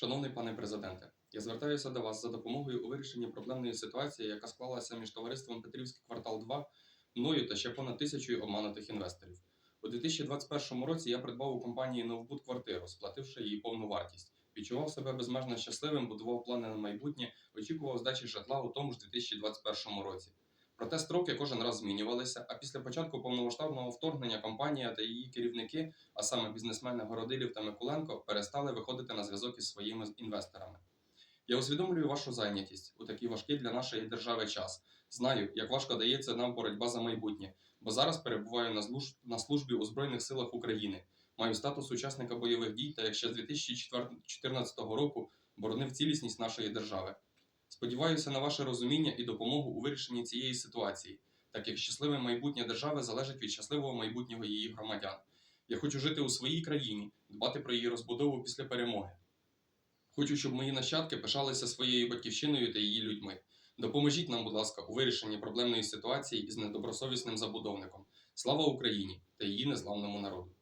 Шановний пане президенте, я звертаюся до вас за допомогою у вирішенні проблемної ситуації, яка склалася між товариством Петрівський квартал 2, мною та ще понад тисячою обманутих інвесторів. У 2021 році я придбав у компанії Новбуд квартиру, сплативши її повну вартість. Відчував себе безмежно щасливим, будував плани на майбутнє, очікував здачі житла у тому ж 2021 році. Проте строки кожен раз змінювалися, а після початку повномасштабного вторгнення компанія та її керівники, а саме бізнесмени Городилів та Миколенко, перестали виходити на зв'язок із своїми інвесторами. Я усвідомлюю вашу зайнятість у такий важкий для нашої держави час. Знаю, як важко дається нам боротьба за майбутнє, бо зараз перебуваю на службі у Збройних силах України. Маю статус учасника бойових дій та як ще з 2014 року боронив цілісність нашої держави. Сподіваюся на ваше розуміння і допомогу у вирішенні цієї ситуації, так як щасливе майбутнє держави залежить від щасливого майбутнього її громадян. Я хочу жити у своїй країні, дбати про її розбудову після перемоги. Хочу, щоб мої нащадки пишалися своєю батьківщиною та її людьми. Допоможіть нам, будь ласка, у вирішенні проблемної ситуації із недобросовісним забудовником. Слава Україні та її незламному народу!